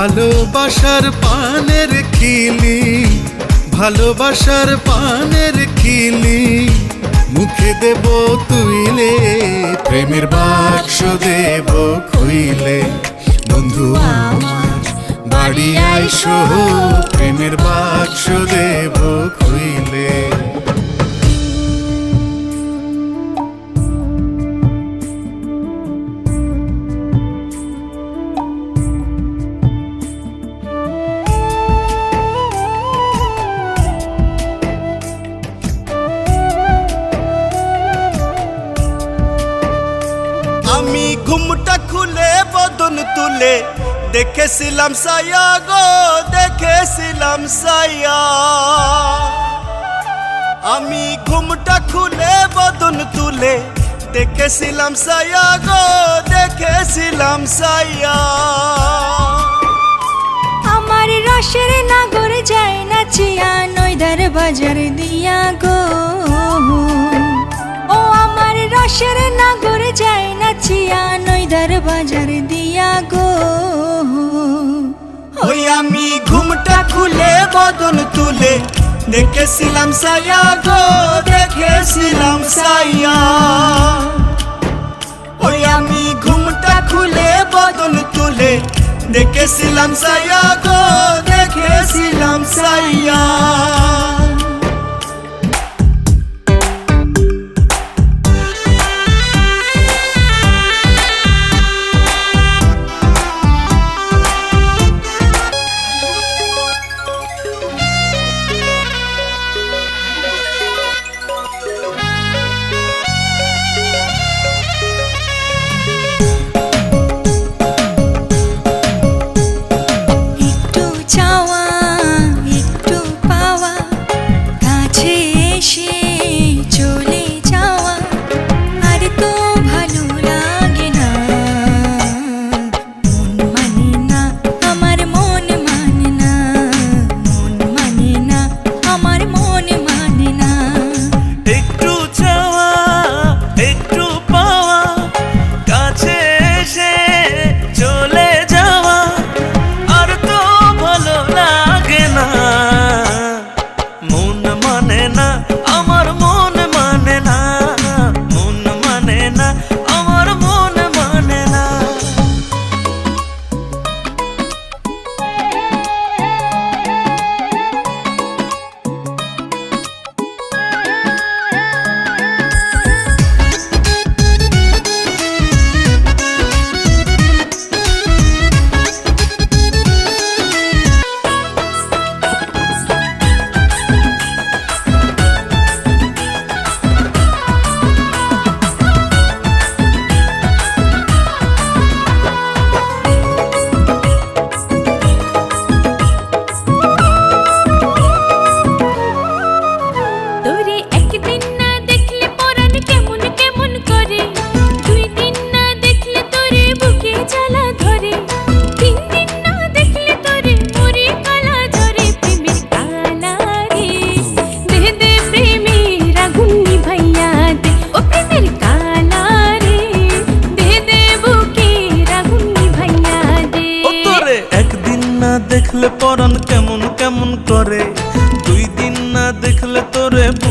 ভালোবাসার পানের খিলি ভালোবাসার পানের খিলি মুখে দেব তুইলে, প্রেমের বাক্স দেব খুইলে। বন্ধু আমার, বাড়ি আইসো, প্রেমের বাক্স দেব খুইলে। তুলে দেখেছিলাম সায়া গো, দেখেছিলাম সায়া আমি ঘুমটা খুলে, বদন তুলে, দেখেছিলাম সায়া গো, দেখেছিলাম সায়া আমার রসের নাগর যায় না চিয়া নইদার বাজার দিয়া গো। ও আমার রসের নাগর যায় না চিয়া নইদার বাজার দিয়া গো। ওই আমি ঘুমটা খুলে, বদন তুলে দেখেছিলাম সায়া গো, দেখেছিলাম সায়া ওই আমি ঘুমটা খুলে, বদন তুলে দেখেছিলাম সায়া গো, দেখেছিলাম সায়া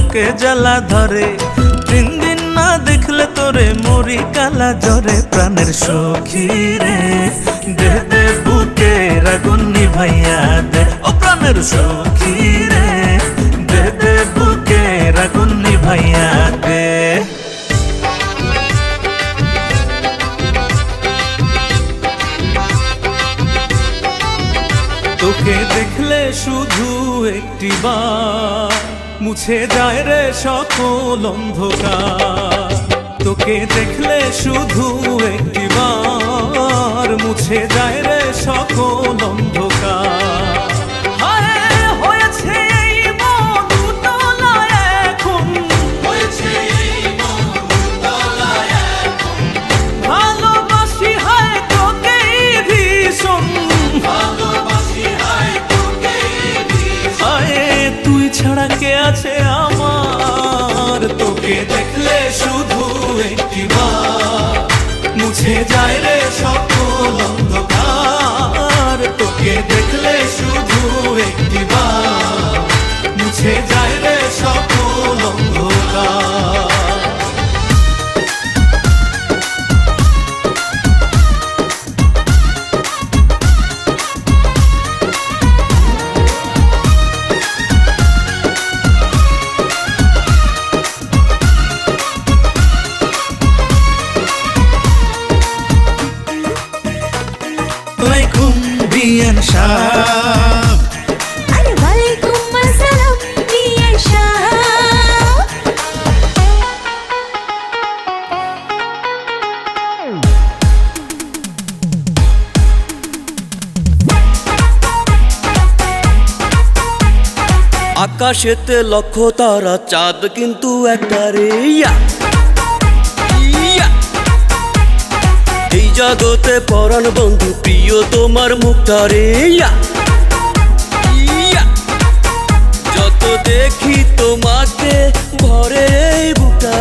বুকে জ্বালা ধরে। তিন দিন না দেখলে তোরে মরি কালা জ্বরে। প্রাণের সখী রে, দে দে বুকে রাগুন নিভাইয়া দে। ও প্রাণের সখী রে, দে দে বুকে রাগুন নিভাইয়া দে। তোকে দেখলে শুধু একটি বার মুছে যায় রে সকল অন্ধকার। তোকে দেখলে শুধু একটি বার মুছে যায় আকাশেতে লক্ষ তারা চাঁদ কিন্তু একটা রে। এই জগতে পরাণ বন্ধু, প্রিয় তোমার মুখটা রে। যত দেখি তোমাকে ভরে বুকটা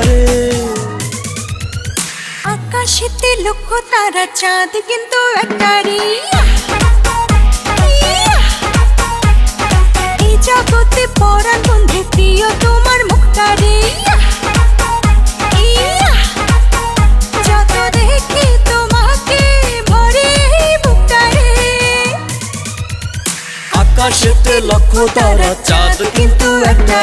আকাশেতে লক্ষ তারা চাঁদ কিন্তু একটা রে জগতে পরাণ বন্ধু প্রিয় তোমার মুখটা রে। যত তোমাকে, ভরে এই রে। আকাশেতে লক্ষ তারা চাঁদ কিন্তু একটা